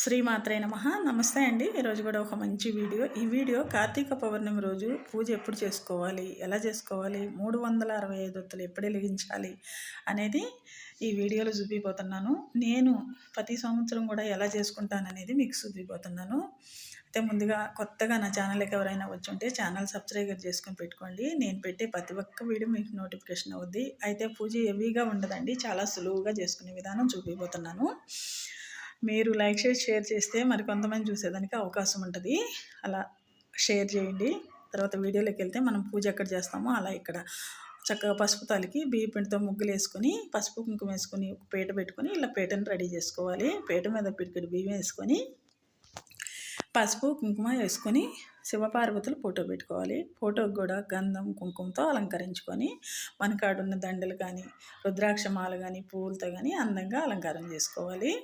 శ్రీమాత్రే నమ. నమస్తే అండి. ఈరోజు కూడా ఒక మంచి వీడియో. ఈ వీడియో కార్తీక పౌర్ణమి రోజు పూజ ఎప్పుడు చేసుకోవాలి? ఎలా చేసుకోవాలి? మూడు వందల అరవై ఐదు ఒత్తులు ఎప్పుడు వెలిగించాలి? అనేది ఈ వీడియోలో చూపిపోతున్నాను. నేను ప్రతి సంవత్సరం కూడా ఎలా చేసుకుంటాను అనేది మీకు చూపిపోతున్నాను. అయితే ముందుగా కొత్తగా నా ఛానల్కి ఎవరైనా వచ్చి ఉంటే ఛానల్ సబ్స్క్రైబర్ చేసుకొని పెట్టుకోండి. నేను పెట్టే ప్రతి ఒక్క వీడియో మీకు నోటిఫికేషన్ అవుద్ది. అయితే పూజ హెవీగా ఉండదండి. చాలా సులువుగా చేసుకునే విధానం చూపిపోతున్నాను. మీరు లైక్ చేసి షేర్ చేస్తే మరి కొంతమంది చూసేదానికి అవకాశం ఉంటుంది. అలా షేర్ చేయండి. తర్వాత వీడియోలోకి వెళ్తే మనం పూజ ఎక్కడ చేస్తామో అలా ఇక్కడ. చక్కగా పసుపు తాలికి బియ్య పిండితో ముగ్గులు వేసుకొని పసుపు కుంకుమ వేసుకొని ఒక పీట పెట్టుకొని ఇలా పీటను రెడీ చేసుకోవాలి. పీట మీద పిడికిడి బియ్యం వేసుకొని పసుపు కుంకుమ వేసుకొని శివపార్వతులు ఫోటో పెట్టుకోవాలి. ఫోటోకి కూడా గంధం కుంకుమతో అలంకరించుకొని మనకాడున్న దండలు కానీ రుద్రాక్షమాలు కానీ పువ్వులతో కానీ అందంగా అలంకారం చేసుకోవాలి.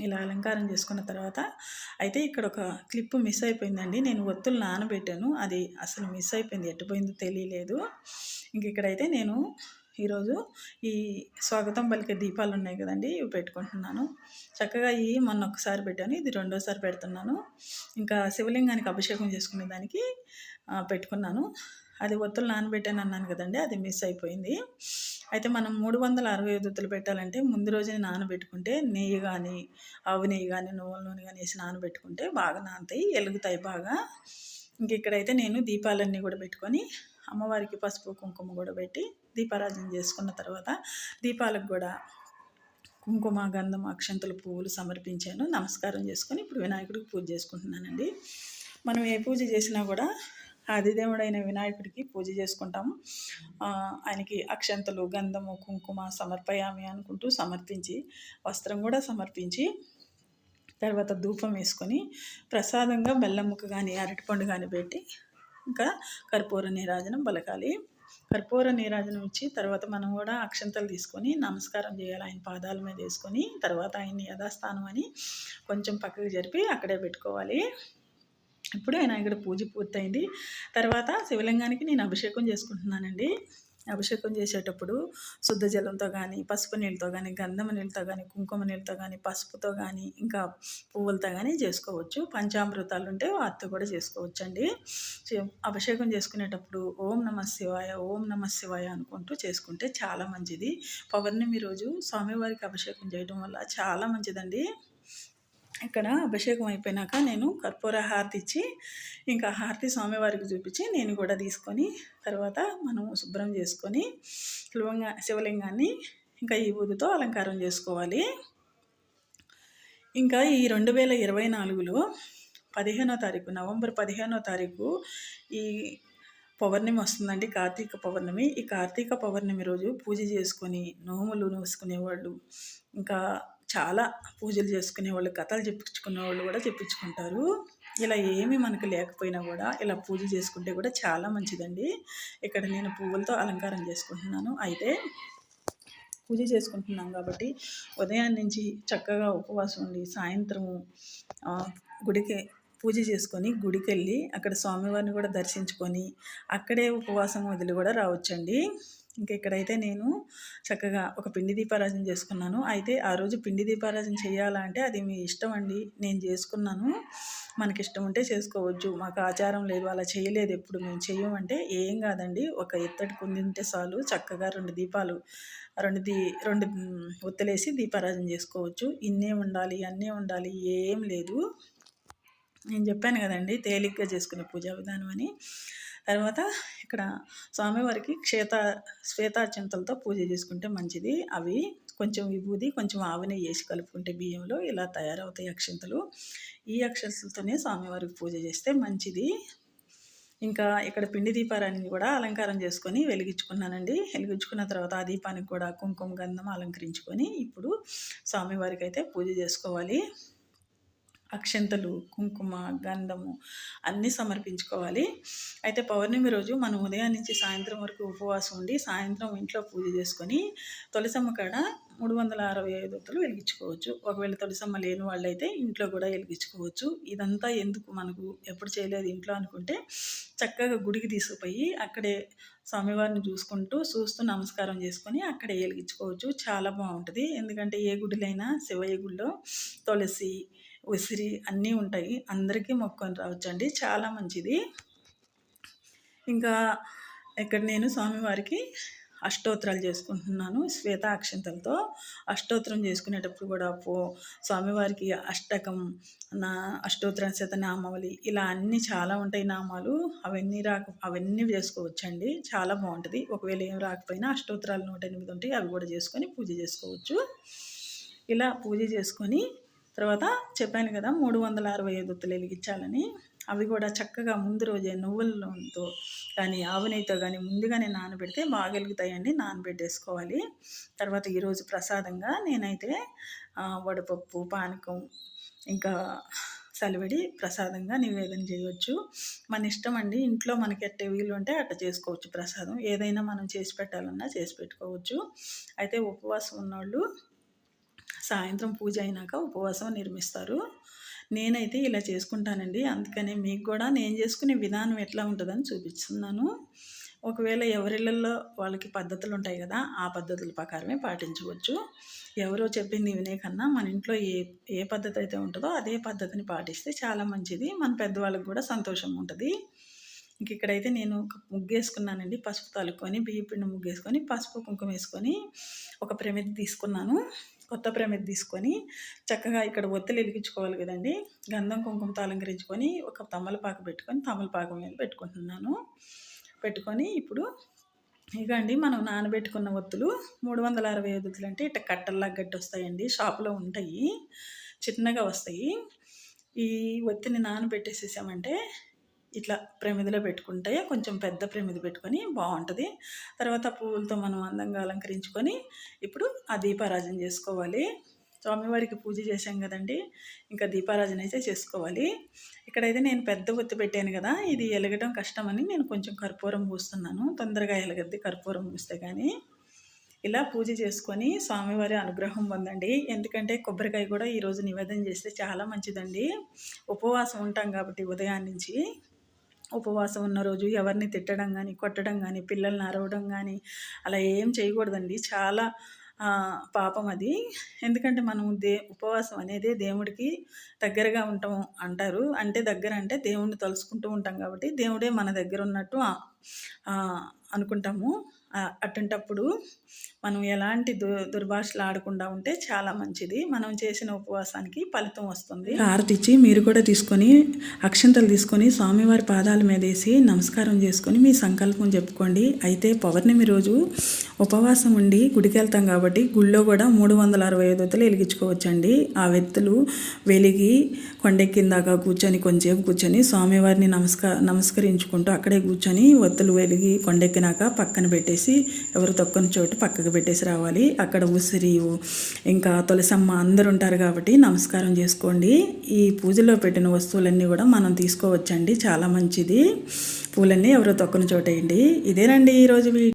ఇలా అలంకారం చేసుకున్న తర్వాత అయితే ఇక్కడ ఒక క్లిప్ మిస్ అయిపోయిందండి. నేను ఒత్తులు నానబెట్టాను. అది అసలు మిస్ అయిపోయింది. ఎట్టుపోయిందో తెలియలేదు. ఇంక ఇక్కడైతే నేను ఈరోజు ఈ స్వాగతం పలికే దీపాలు ఉన్నాయి కదండి ఇవి పెట్టుకుంటున్నాను. చక్కగా ఇవి మొన్న ఒకసారి పెట్టాను ఇది రెండోసారి పెడుతున్నాను. ఇంకా శివలింగానికి అభిషేకం చేసుకునే దానికి పెట్టుకున్నాను. అది ఒత్తులు నానబెట్టాను అన్నాను కదండి అది మిస్ అయిపోయింది. అయితే మనం మూడు వందల అరవై ఐదు ఒత్తులు పెట్టాలంటే ముందు రోజునే నానబెట్టుకుంటే నెయ్యి కానీ ఆవు నెయ్యి కానీ నువ్వుల నూనె కానీ వేసి నానబెట్టుకుంటే బాగా నానతాయి ఎలుగుతాయి బాగా. ఇంక ఇక్కడైతే నేను దీపాలన్నీ కూడా పెట్టుకొని అమ్మవారికి పసుపు కుంకుమ కూడా పెట్టి దీపారాజన చేసుకున్న తర్వాత దీపాలకు కూడా కుంకుమ గంధం అక్షంతలు పువ్వులు సమర్పించాను. నమస్కారం చేసుకొని ఇప్పుడు వినాయకుడికి పూజ చేసుకుంటున్నానండి. మనం ఏ పూజ చేసినా కూడా ఆదిదేవుడైన వినాయకుడికి పూజ చేసుకుంటాము. ఆయనకి అక్షంతలు గంధము కుంకుమ సమర్పయామి అనుకుంటూ సమర్పించి వస్త్రం కూడా సమర్పించి తర్వాత ధూపం వేసుకొని ప్రసాదంగా బెల్లం ముక్క కానీ అరటిపండు కానీ పెట్టి ఇంకా కర్పూర నీరాజనం పలకాలి. కర్పూర నీరాజనం ఇచ్చి తర్వాత మనం కూడా అక్షంతలు తీసుకొని నమస్కారం చేయాలి. ఆయన పాదాల మీద వేసుకొని తర్వాత ఆయన్ని యథాస్థానం అని కొంచెం పక్కకు జరిపి అక్కడే పెట్టుకోవాలి. ఇప్పుడు ఆయన ఇక్కడ పూజ పూర్తయింది. తర్వాత శివలింగానికి నేను అభిషేకం చేసుకుంటున్నానండి. అభిషేకం చేసేటప్పుడు శుద్ధ జలంతో కానీ పసుపు నీళ్ళతో కానీ గంధమ నీళ్ళతో కానీ కుంకుమ నీళ్ళతో కానీ పసుపుతో కానీ ఇంకా పువ్వులతో కానీ చేసుకోవచ్చు. పంచామృతాలు ఉంటే వాటితో కూడా చేసుకోవచ్చు అండి అభిషేకం చేసుకునేటప్పుడు ఓం నమ శివాయ ఓం నమ శివాయ అనుకుంటూ చేసుకుంటే చాలా మంచిది. పౌర్ణమి రోజు స్వామివారికి అభిషేకం చేయడం వల్ల చాలా మంచిదండి. ఇక్కడ అభిషేకం అయిపోయినాక నేను కర్పూర హారతి ఇచ్చి ఇంకా హారతి స్వామివారికి చూపించి నేను కూడా తీసుకొని తర్వాత మనం శుభ్రం చేసుకొని శివంగా శివలింగాన్ని ఇంకా ఈ ఊదితో అలంకారం చేసుకోవాలి. ఇంకా ఈ రెండు వేల ఇరవై నాలుగులో పదిహేనో తారీఖు నవంబర్ పదిహేనో తారీఖు ఈ పౌర్ణమి వస్తుందండి కార్తీక పౌర్ణమి. ఈ కార్తీక పౌర్ణమి రోజు పూజ చేసుకొని నోములు నోసుకునేవాళ్ళు. ఇంకా చాలా పూజలు చేసుకునే వాళ్ళు కథలు చెప్పించుకునే వాళ్ళు కూడా చెప్పించుకుంటారు. ఇలా ఏమీ మనకు లేకపోయినా కూడా ఇలా పూజ చేసుకుంటే కూడా చాలా మంచిదండి. ఇక్కడ నేను పువ్వులతో అలంకారం చేసుకుంటున్నాను. అయితే పూజ చేసుకుంటున్నాం కాబట్టి ఉదయం నుంచి చక్కగా ఉపవాసం ఉండి సాయంత్రం గుడికి పూజ చేసుకొని గుడికి వెళ్ళి అక్కడ స్వామివారిని కూడా దర్శించుకొని అక్కడే ఉపవాసం వదిలి కూడా రావచ్చండి. ఇంకా ఇక్కడైతే నేను చక్కగా ఒక పిండి దీపారాజన చేసుకున్నాను. అయితే ఆ రోజు పిండి దీపారాజన చేయాలంటే అది మీ ఇష్టం అండి. నేను చేసుకున్నాను. మనకి ఇష్టం ఉంటే చేసుకోవచ్చు. మాకు ఆచారం లేదు. అలా చేయలేదు ఎప్పుడు. మేము చేయమంటే ఏం కాదండి. ఒక ఎత్తడి కుందింటే చాలు. చక్కగా రెండు దీపాలు రెండు దీ రెండు ఒత్తులేసి దీపారాజన చేసుకోవచ్చు. ఇన్నే ఉండాలి అన్నీ ఉండాలి ఏం లేదు. నేను చెప్పాను కదండి తేలిగ్గా చేసుకునే పూజా విధానం అని. తర్వాత ఇక్కడ స్వామివారికి క్షేత శ్వేతాచింతలతో పూజ చేసుకుంటే మంచిది. అవి కొంచెం విభూది కొంచెం ఆవిని వేసి కలుపుకుంటే బియ్యంలో ఇలా తయారవుతాయి అక్షంతలు. ఈ అక్షంతలతోనే స్వామివారికి పూజ చేస్తే మంచిది. ఇంకా ఇక్కడ పిండి దీపారాన్ని కూడా అలంకారం చేసుకొని వెలిగించుకున్నానండి. వెలిగించుకున్న తర్వాత ఆ దీపానికి కూడా కుంకుమ గంధం అలంకరించుకొని ఇప్పుడు స్వామివారికి అయితే పూజ చేసుకోవాలి. అక్షంతలు కుంకుమ గంధము అన్నీ సమర్పించుకోవాలి. అయితే పౌర్ణమి రోజు మనం ఉదయం నుంచి సాయంత్రం వరకు ఉపవాసం ఉండి సాయంత్రం ఇంట్లో పూజ చేసుకొని తులసమ్మ కాడ మూడు వందల అరవై ఐదు ఒత్తులు వెలిగించుకోవచ్చు. ఒకవేళ తులసమ్మ లేని వాళ్ళైతే ఇంట్లో కూడా వెలిగించుకోవచ్చు. ఇదంతా ఎందుకు మనకు ఎప్పుడు చేయలేదు ఇంట్లో అనుకుంటే చక్కగా గుడికి తీసుకుపోయి అక్కడే స్వామివారిని చూసుకుంటూ చూస్తూ నమస్కారం చేసుకొని అక్కడే వెలిగించుకోవచ్చు. చాలా బాగుంటుంది. ఎందుకంటే ఏ గుడిలైనా శివయ్య గుడిలో తులసి ఉసిరి అన్నీ ఉంటాయి. అందరికీ మొక్కొని రావచ్చండి. చాలా మంచిది. ఇంకా ఇక్కడ నేను స్వామివారికి అష్టోత్తరాలు చేసుకుంటున్నాను శ్వేత అక్షంతలతో. అష్టోత్తరం చేసుకునేటప్పుడు కూడా పో స్వామివారికి అష్టకం నా అష్టోత్తర శతనామావళి ఇలా అన్నీ చాలా ఉంటాయి నామాలు. అవన్నీ రాక అవన్నీ చేసుకోవచ్చండి. చాలా బాగుంటుంది. ఒకవేళ ఏం రాకపోయినా అష్టోత్తరాలు నూట ఎనిమిది ఉంటాయి. అవి కూడా చేసుకొని పూజ చేసుకోవచ్చు. ఇలా పూజ చేసుకొని తర్వాత చెప్పాను కదా మూడు వందల అరవై ఐదు ఒత్తులు వెలిగించాలని. అవి కూడా చక్కగా ముందు రోజే నువ్వులతో కానీ ఆవునైతో కానీ ముందుగానే నానబెడితే బాగా వెలుగుతాయండి. నానబెట్టేసుకోవాలి. తర్వాత ఈరోజు ప్రసాదంగా నేనైతే వడపప్పు పానకం ఇంకా సలివిడి ప్రసాదంగా నివేదన చేయవచ్చు మన ఇష్టం అండి. ఇంట్లో మనకి ఎట్టే వీలు ఉంటే అట్ట చేసుకోవచ్చు ప్రసాదం. ఏదైనా మనం చేసి పెట్టాలన్నా చేసి పెట్టుకోవచ్చు. అయితే ఉపవాసం ఉన్నవాళ్ళు సాయంత్రం పూజ అయినాక ఉపవాసం నిర్మిస్తారు. నేనైతే ఇలా చేసుకుంటానండి. అందుకనే మీకు కూడా నేను చేసుకునే విధానం ఎట్లా ఉంటుందని చూపిస్తున్నాను. ఒకవేళ ఎవరిళ్ళల్లో వాళ్ళకి పద్ధతులు ఉంటాయి కదా ఆ పద్ధతుల ప్రకారమే పాటించవచ్చు. ఎవరో చెప్పింది వినే కన్నా మన ఇంట్లో ఏ ఏ పద్ధతి అయితే ఉంటుందో అదే పద్ధతిని పాటిస్తే చాలా మంచిది. మన పెద్దవాళ్ళకి కూడా సంతోషం ఉంటుంది. ఇంక ఇక్కడైతే నేను ఒక ముగ్గేసుకున్నానండి. పసుపు తలుకొని బియ్య పిండి ముగ్గేసుకొని పసుపు కుంకుమ వేసుకొని ఒక ప్రమిది తీసుకున్నాను. కొత్త ప్రమిద తీసుకొని చక్కగా ఇక్కడ ఒత్తిడి వెలిగించుకోవాలి కదండి. గంధం కుంకుమతో అలంకరించుకొని ఒక తమలపాకు పెట్టుకొని తమలపాకు మీద పెట్టుకుంటున్నాను. పెట్టుకొని ఇప్పుడు ఇగండి మనం నానబెట్టుకున్న ఒత్తులు మూడు వందల అరవై ఐదు ఒత్తులు అంటే ఇట్లా కట్టల్లా గట్టి వస్తాయండి. షాపులో ఉంటాయి. చిన్నగా వస్తాయి. ఈ ఒత్తిని నానబెట్టేసేసామంటే ఇట్లా ప్రమిదిలో పెట్టుకుంటే కొంచెం పెద్ద ప్రమిది పెట్టుకొని బాగుంటుంది. తర్వాత పువ్వులతో మనం అందంగా అలంకరించుకొని ఇప్పుడు ఆ దీపారాజన చేసుకోవాలి. స్వామివారికి పూజ చేశాం కదండి ఇంకా దీపారాజన అయితే చేసుకోవాలి. ఇక్కడైతే నేను పెద్ద ఒత్తి పెట్టాను కదా ఇది ఎలగడం కష్టమని నేను కొంచెం కర్పూరం పూస్తున్నాను. తొందరగా ఎలగద్ది కర్పూరం పూస్తే కానీ. ఇలా పూజ చేసుకొని స్వామివారి అనుగ్రహం పొందండి. ఎందుకంటే కొబ్బరికాయ కూడా ఈరోజు నివేదన చేస్తే చాలా మంచిదండి. ఉపవాసం ఉంటాం కాబట్టి ఉదయాన్నించి ఉపవాసం ఉన్న రోజు ఎవరిని తిట్టడం కానీ కొట్టడం కానీ పిల్లల్ని అరవడం కానీ అలా ఏం చేయకూడదండి. చాలా పాపం అది. ఎందుకంటే మనం దే ఉపవాసం అనేది దేవుడికి దగ్గరగా ఉంటాం అంటారు. అంటే దగ్గర అంటే దేవుణ్ణి తలుసుకుంటూ ఉంటాం కాబట్టి దేవుడే మన దగ్గర ఉన్నట్టు అనుకుంటాము. అటుంటప్పుడు మనం ఎలాంటి దు దుర్భాషలు ఆడకుండా ఉంటే చాలా మంచిది. మనం చేసిన ఉపవాసానికి ఫలితం వస్తుంది. హారతిచ్చి మీరు కూడా తీసుకొని అక్షంతలు తీసుకొని స్వామివారి పాదాల మీద వేసి నమస్కారం చేసుకొని మీ సంకల్పం చెప్పుకోండి. అయితే పౌర్ణమి రోజు ఉపవాసం ఉండి గుడికి వెళ్తాం కాబట్టి గుళ్ళో కూడా మూడు వందల అరవై ఐదు వత్తులు వెలిగించుకోవచ్చండి. ఆ వెత్తులు వెలిగి కొండెక్కిందాక కూర్చొని కొంచెంసేపు కూర్చొని స్వామివారిని నమస్క నమస్కరించుకుంటూ అక్కడే కూర్చొని ఒత్తులు వెలిగి కొండెక్కినాక పక్కన పెట్టేసి ఎవరు తొక్కని చోటు పక్కకు పెట్టేసి రావాలి. అక్కడ ఉసిరి ఇంకా తులసమ్మ అందరు ఉంటారు కాబట్టి నమస్కారం చేసుకోండి. ఈ పూజలో పెట్టిన వస్తువులన్నీ కూడా మనం తీసుకోవచ్చండి. చాలా మంచిది. పూలన్నీ ఎవరో తొక్కని చోటేయండి ఇదేనండి ఈరోజు